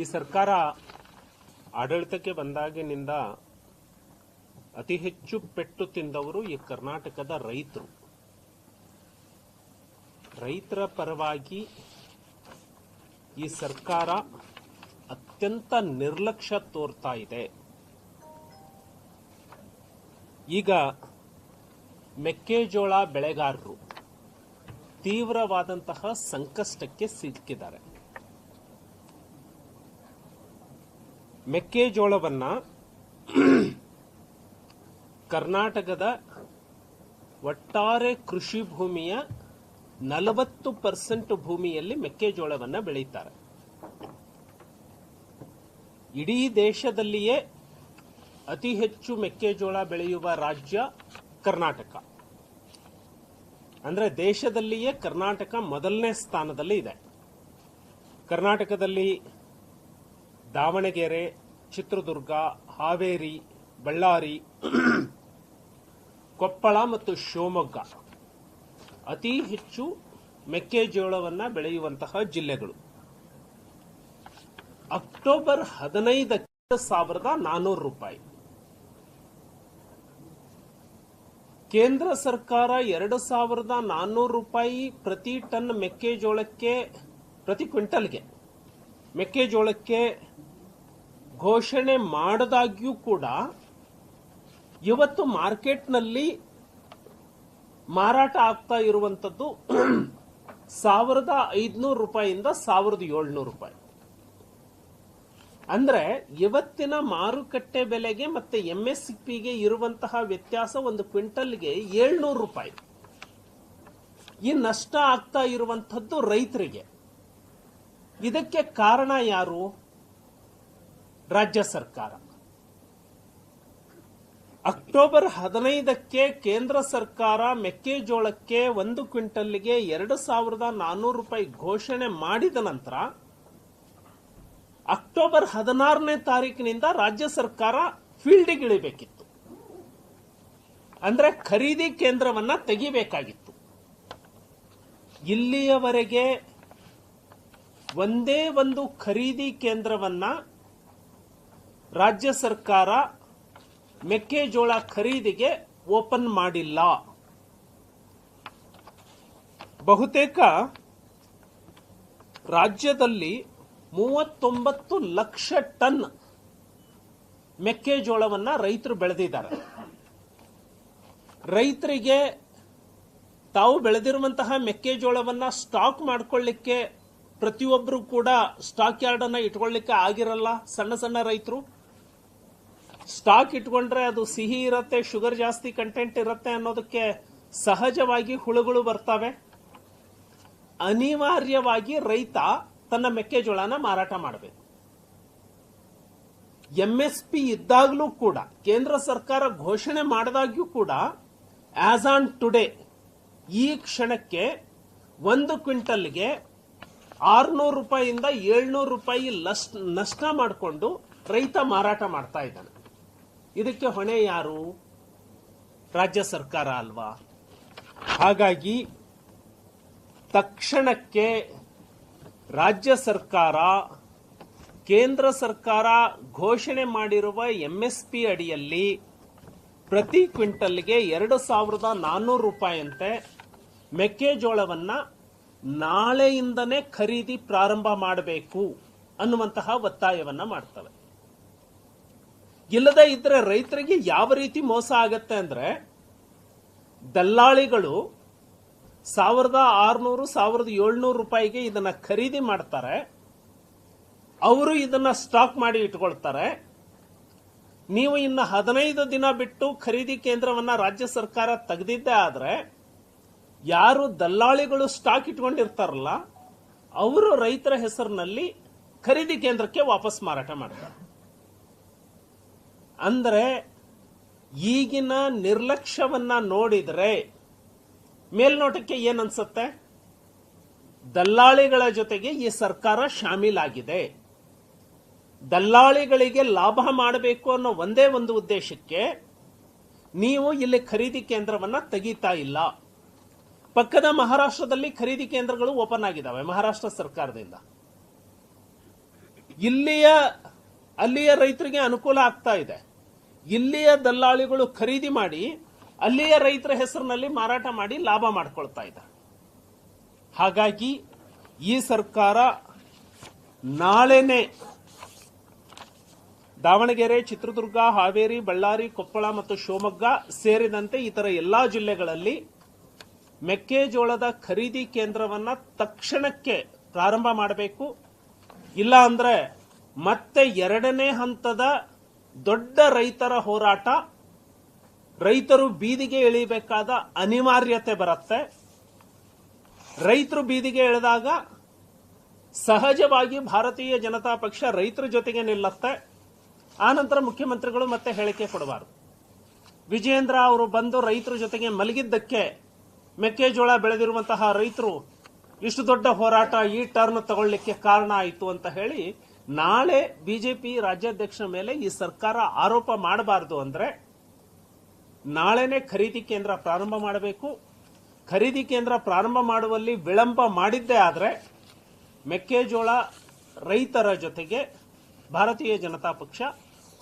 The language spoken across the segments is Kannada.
ಈ ಸರ್ಕಾರ ಆಡಳಿತಕ್ಕೆ ಬಂದಾಗಿನಿಂದ ಅತಿ ಹೆಚ್ಚು ಪೆಟ್ಟು ತಿಂದವರು ಈ ಕರ್ನಾಟಕದ ರೈತರು. ರೈತರ ಪರವಾಗಿ ಈ ಸರ್ಕಾರ ಅತ್ಯಂತ ನಿರ್ಲಕ್ಷ್ಯ ತೋರ್ತಾ ಇದೆ. ಈಗ ಮೆಕ್ಕೆಜೋಳ ಬೆಳೆಗಾರರು ತೀವ್ರವಾದಂತಹ ಸಂಕಷ್ಟಕ್ಕೆ ಸಿಕ್ಕಿದ್ದಾರೆ ಮೆಕ್ಕೆಜೋಳವನ್ನ ಕರ್ನಾಟಕದ ಒಟ್ಟಾರೆ ಕೃಷಿ ಭೂಮಿಯ ನಲವತ್ತು ಪರ್ಸೆಂಟ್ ಭೂಮಿಯಲ್ಲಿ ಮೆಕ್ಕೆಜೋಳವನ್ನ ಬೆಳೀತಾರೆ. ಇಡೀ ದೇಶದಲ್ಲಿಯೇ ಅತಿ ಹೆಚ್ಚು ಮೆಕ್ಕೆಜೋಳ ಬೆಳೆಯುವ ರಾಜ್ಯ ಕರ್ನಾಟಕ. ಅಂದ್ರೆ ದೇಶದಲ್ಲಿಯೇ ಕರ್ನಾಟಕ ಮೊದಲನೇ ಸ್ಥಾನದಲ್ಲಿ ಇದೆ. ಕರ್ನಾಟಕದಲ್ಲಿ ದಾವಣಗೆರೆ ಚಿತ್ರದುರ್ಗ, ಹಾವೇರಿ, ಬಳ್ಳಾರಿ, ಕೊಪ್ಪಳ ಮತ್ತು ಶಿವಮೊಗ್ಗ. ಅತಿ ಹೆಚ್ಚು ಮೆಕ್ಕೆಜೋಳವನ್ನು ಬೆಳೆಯುವಂತಹ ಜಿಲ್ಲೆಗಳು. ಅಕ್ಟೋಬರ್ ಹದಿನೈದಕ್ಕೆ ಸಾವಿರದ ನಾನೂರು ರೂಪಾಯಿ. ಕೇಂದ್ರ ಸರ್ಕಾರ ಎರಡು ಸಾವಿರದ ನಾನ್ನೂರು ರೂಪಾಯಿ ಪ್ರತಿ ಟನ್ ಮೆಕ್ಕೆಜೋಳಕ್ಕೆ, ಪ್ರತಿ ಕ್ವಿಂಟಲ್ಗೆ ಮೆಕ್ಕೆಜೋಳಕ್ಕೆ ಘೋಷಣೆ ಮಾಡದಾಗ್ಯೂ ಕೂಡ ಇವತ್ತು ಮಾರ್ಕೆಟ್ನಲ್ಲಿ ಮಾರಾಟ ಆಗ್ತಾ ಇರುವಂಥದ್ದು ಸಾವಿರದ ಐದುನೂರು ರೂಪಾಯಿಂದ ಸಾವಿರದ ಏಳ್ನೂರು ರೂಪಾಯಿ. ಅಂದ್ರೆ ಇವತ್ತಿನ ಮಾರುಕಟ್ಟೆ ಬೆಲೆಗೆ ಮತ್ತೆ ಪಿಗೆ ಇರುವಂತಹ ವ್ಯತ್ಯಾಸ ಒಂದು ಕ್ವಿಂಟಲ್ಗೆ ಏಳ್ನೂರು ರೂಪಾಯಿ. ಈ ನಷ್ಟ ಆಗ್ತಾ ಇರುವಂತದ್ದು ರೈತರಿಗೆ. ಇದಕ್ಕೆ ಕಾರಣ ಯಾರು? ರಾಜ್ಯ ಸರ್ಕಾರ. ಅಕ್ಟೋಬರ್ ಹದಿನೈದಕ್ಕೆ ಕೇಂದ್ರ ಸರ್ಕಾರ ಮೆಕ್ಕೆಜೋಳಕ್ಕೆ ಒಂದು ಕ್ವಿಂಟಲ್ಗೆ ಎರಡು ಸಾವಿರದ ನಾನ್ನೂರು ರೂಪಾಯಿ ಘೋಷಣೆ ಮಾಡಿದ ನಂತರ, ಅಕ್ಟೋಬರ್ ಹದಿನಾರನೇ ತಾರೀಕಿನಿಂದ ರಾಜ್ಯ ಸರ್ಕಾರ ಫೀಲ್ಡಿಗೆ ಇಳಿಬೇಕಿತ್ತು. ಅಂದ್ರೆ ಖರೀದಿ ಕೇಂದ್ರವನ್ನ ತೆಗಿಬೇಕಾಗಿತ್ತು. ಇಲ್ಲಿಯವರೆಗೆ ಒಂದೇ ಒಂದು ಖರೀದಿ ಕೇಂದ್ರವನ್ನ ರಾಜ್ಯ ಸರ್ಕಾರ ಮೆಕ್ಕೆಜೋಳ ಖರೀದಿಗೆ ಓಪನ್ ಮಾಡಿಲ್ಲ. ಬಹುತೇಕ ರಾಜ್ಯದಲ್ಲಿ ಮೂವತ್ತೊಂಬತ್ತು ಲಕ್ಷ ಟನ್ ಮೆಕ್ಕೆಜೋಳವನ್ನು ರೈತರು ಬೆಳೆದಿದ್ದಾರೆ. ರೈತರಿಗೆ ತಾವು ಬೆಳೆದಿರುವಂತಹ ಮೆಕ್ಕೆಜೋಳವನ್ನು ಸ್ಟಾಕ್ ಮಾಡ್ಕೊಳ್ಳಿಕ್ಕೆ ಪ್ರತಿಯೊಬ್ಬರು ಕೂಡ ಸ್ಟಾಕ್ ಯಾರ್ಡನ್ನು ಇಟ್ಕೊಳ್ಳಿಕ್ಕೆ ಆಗಿರಲ್ಲ, ಸಣ್ಣ ಸಣ್ಣ ರೈತರು. ಸ್ಟಾಕ್ ಇಟ್ಕೊಂಡ್ರೆ ಅದು ಸಿಹಿ ಇರತ್ತೆ, ಶುಗರ್ ಜಾಸ್ತಿ ಕಂಟೆಂಟ್ ಇರತ್ತೆ ಅನ್ನೋದಕ್ಕೆ ಸಹಜವಾಗಿ ಹುಳುಗಳು ಬರ್ತವೆ. ಅನಿವಾರ್ಯವಾಗಿ ರೈತ ತನ್ನ ಮೆಕ್ಕೆಜೋಳನ ಮಾರಾಟ ಮಾಡಬೇಕು. ಎಂಎಸ್ಪಿ ಇದ್ದಾಗಲೂ ಕೂಡ, ಕೇಂದ್ರ ಸರ್ಕಾರ ಘೋಷಣೆ ಮಾಡಿದಾಗ್ಯೂ ಕೂಡ ಆಸ್ ಆನ್ ಟುಡೇ ಈ ಕ್ಷಣಕ್ಕೆ ಒಂದು ಕ್ವಿಂಟಲ್ಗೆ ಆರ್ನೂರು ರೂಪಾಯಿಯಿಂದ ಏಳ್ನೂರು ರೂಪಾಯಿ ನಷ್ಟ ಮಾಡಿಕೊಂಡು ರೈತ ಮಾರಾಟ ಮಾಡ್ತಾ ಇದ್ದಾನೆ. ಇದಕ್ಕೆ ಹೊಣೆ ಯಾರು? ರಾಜ್ಯ ಸರ್ಕಾರ ಅಲ್ವಾ? ಹಾಗಾಗಿ ತಕ್ಷಣಕ್ಕೆ ರಾಜ್ಯ ಸರ್ಕಾರ, ಕೇಂದ್ರ ಸರ್ಕಾರ ಘೋಷಣೆ ಮಾಡಿರುವ ಎಂಎಸ್ಪಿ ಅಡಿಯಲ್ಲಿ ಪ್ರತಿ ಕ್ವಿಂಟಲ್ಗೆ ಎರಡು ಸಾವಿರದ ನಾನ್ನೂರು ರೂಪಾಯಿಯಂತೆ ಮೆಕ್ಕೆಜೋಳವನ್ನು ನಾಳೆಯಿಂದನೇ ಖರೀದಿ ಪ್ರಾರಂಭ ಮಾಡಬೇಕು ಅನ್ನುವಂತಹ ಒತ್ತಾಯವನ್ನು ಮಾಡ್ತವೆ. ಇಲ್ಲದೆ ಇದ್ರೆ ರೈತರಿಗೆ ಯಾವ ರೀತಿ ಮೋಸ ಆಗತ್ತೆ ಅಂದ್ರೆ ದಲ್ಲಾಳಿಗಳು ಸಾವಿರದ ಆರ್ನೂರು, ಸಾವಿರದ ಏಳ್ನೂರು ರೂಪಾಯಿಗೆ ಇದನ್ನ ಖರೀದಿ ಮಾಡ್ತಾರೆ. ಅವರು ಇದನ್ನ ಸ್ಟಾಕ್ ಮಾಡಿ ಇಟ್ಕೊಳ್ತಾರೆ. ನೀವು ಇನ್ನು ಹದಿನೈದು ದಿನ ಬಿಟ್ಟು ಖರೀದಿ ಕೇಂದ್ರವನ್ನ ರಾಜ್ಯ ಸರ್ಕಾರ ತೆಗೆದಿದ್ದೇ ಆದರೆ ಯಾರು ದಲ್ಲಾಳಿಗಳು ಸ್ಟಾಕ್ ಇಟ್ಕೊಂಡಿರ್ತಾರಲ್ಲ, ಅವರು ರೈತರ ಹೆಸರಿನಲ್ಲಿ ಖರೀದಿ ಕೇಂದ್ರಕ್ಕೆ ವಾಪಸ್ ಮಾರಾಟ ಮಾಡ್ತಾರೆ. ಅಂದ್ರೆ ಈಗಿನ ನಿರ್ಲಕ್ಷ್ಯವನ್ನ ನೋಡಿದರೆ ಮೇಲ್ನೋಟಕ್ಕೆ ಏನನ್ಸುತ್ತೆ ದಲ್ಲಾಳಿಗಳ ಜೊತೆಗೆ ಈ ಸರ್ಕಾರ ಶಾಮೀಲಾಗಿದೆ. ದಲ್ಲಾಳಿಗಳಿಗೆ ಲಾಭ ಮಾಡಬೇಕು ಅನ್ನೋ ಒಂದೇ ಒಂದು ಉದ್ದೇಶಕ್ಕೆ ನೀವು ಇಲ್ಲಿ ಖರೀದಿ ಕೇಂದ್ರವನ್ನ ತೆಗೀತಾ ಇಲ್ಲ. ಪಕ್ಕದ ಮಹಾರಾಷ್ಟ್ರದಲ್ಲಿ ಖರೀದಿ ಕೇಂದ್ರಗಳು ಓಪನ್ ಆಗಿದ್ದಾವೆ ಮಹಾರಾಷ್ಟ್ರ ಸರ್ಕಾರದಿಂದ. ಇಲ್ಲಿಯ ಅಲ್ಲಿಯ ರೈತರಿಗೆ ಅನುಕೂಲ ಆಗ್ತಾ ಇದೆ. ಇಲ್ಲಿಯ ದಲ್ಲಾಳಿಗಳು ಖರೀದಿ ಮಾಡಿ, ಅಲ್ಲಿಯ ರೈತರ ಹೆಸರಿನಲ್ಲಿ ಮಾರಾಟ ಮಾಡಿ ಲಾಭ ಮಾಡಿಕೊಳ್ತಾ ಇದೆ ಹಾಗಾಗಿ ಈ ಸರ್ಕಾರ ನಾಳೆನೆ ದಾವಣಗೆರೆ, ಚಿತ್ರದುರ್ಗ, ಹಾವೇರಿ, ಬಳ್ಳಾರಿ, ಕೊಪ್ಪಳ ಮತ್ತು ಶಿವಮೊಗ್ಗ ಸೇರಿದಂತೆ ಇತರ ಎಲ್ಲಾ ಜಿಲ್ಲೆಗಳಲ್ಲಿ ಮೆಕ್ಕೆಜೋಳದ ಖರೀದಿ ಕೇಂದ್ರವನ್ನು ತಕ್ಷಣಕ್ಕೆ ಪ್ರಾರಂಭ ಮಾಡಬೇಕು. ಇಲ್ಲ ಅಂದ್ರೆ ಮತ್ತೆ ಎರಡನೇ ಹಂತದ ದೊಡ್ಡ ರೈತರ ಹೋರಾಟ, ರೈತರು ಬೀದಿಗೆ ಇಳಿಬೇಕಾದ ಅನಿವಾರ್ಯತೆ ಬರುತ್ತೆ. ರೈತರು ಬೀದಿಗೆ ಇಳಿದಾಗ ಸಹಜವಾಗಿ ಭಾರತೀಯ ಜನತಾ ಪಕ್ಷ ರೈತರ ಜೊತೆಗೆ ನಿಲ್ಲತ್ತೆ. ಆನಂತರ ಮುಖ್ಯಮಂತ್ರಿಗಳು ಮತ್ತೆ ಹೇಳಿಕೆ ಕೊಡಬಾರದು. ವಿಜೇಂದ್ರ ಅವರು ಬಂದು ರೈತರ ಜೊತೆಗೆ ಮಲಗಿದ್ದಕ್ಕೆ ಮೆಕ್ಕೆಜೋಳ ಬೆಳೆದಿರುವಂತಹ ರೈತರು ಇಷ್ಟು ದೊಡ್ಡ ಹೋರಾಟ ಈ ಟರ್ನ್ ತಗೊಳ್ಳಿಕ್ಕೆ ಕಾರಣ ಆಯಿತು ಅಂತ ಹೇಳಿ ನಾಳೆ ಬಿಜೆಪಿ ರಾಜ್ಯಾಧ್ಯಕ್ಷರ ಮೇಲೆ ಈ ಸರ್ಕಾರ ಆರೋಪ ಮಾಡಬಾರದು ಅಂದ್ರೆ ನಾಳೆನೆ ಖರೀದಿ ಕೇಂದ್ರ ಪ್ರಾರಂಭ ಮಾಡಬೇಕು. ಖರೀದಿ ಕೇಂದ್ರ ಪ್ರಾರಂಭ ಮಾಡುವಲ್ಲಿ ವಿಳಂಬ ಮಾಡಿದ್ದೇ ಆದರೆ ಮೆಕ್ಕೆಜೋಳ ರೈತರ ಜೊತೆಗೆ ಭಾರತೀಯ ಜನತಾ ಪಕ್ಷ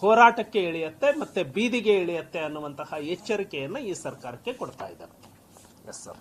ಹೋರಾಟಕ್ಕೆ ಇಳಿಯತ್ತೆ ಮತ್ತೆ ಬೀದಿಗೆ ಇಳಿಯತ್ತೆ ಅನ್ನುವಂತಹ ಎಚ್ಚರಿಕೆಯನ್ನು ಈ ಸರ್ಕಾರಕ್ಕೆ ಕೊಡ್ತಾ ಇದ್ದಾರೆ. Yes sir